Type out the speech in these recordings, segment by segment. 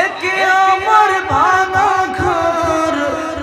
একে আমার ভাঙা ঘর,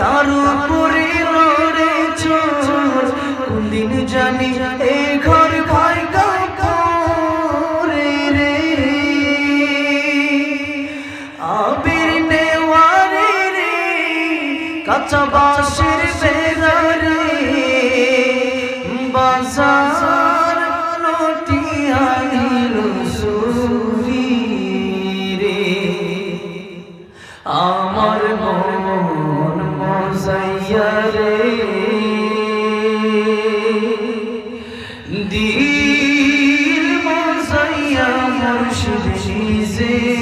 তার উপরে লড়ে চোর। কোনদিন জানি এই ঘর পরে রে। আবির নেওয়ারে রে, কাঁচা বাঁশের বেড়া রে বাজার আমার মন মজাইয়ারে দিল মজাইয়া মুর্শিদ নিজের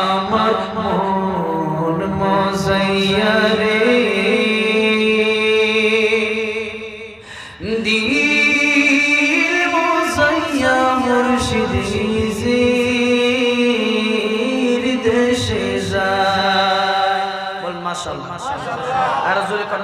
আমার মন মজাইয়া রে। দিল মজাইয়া আর জোরে কর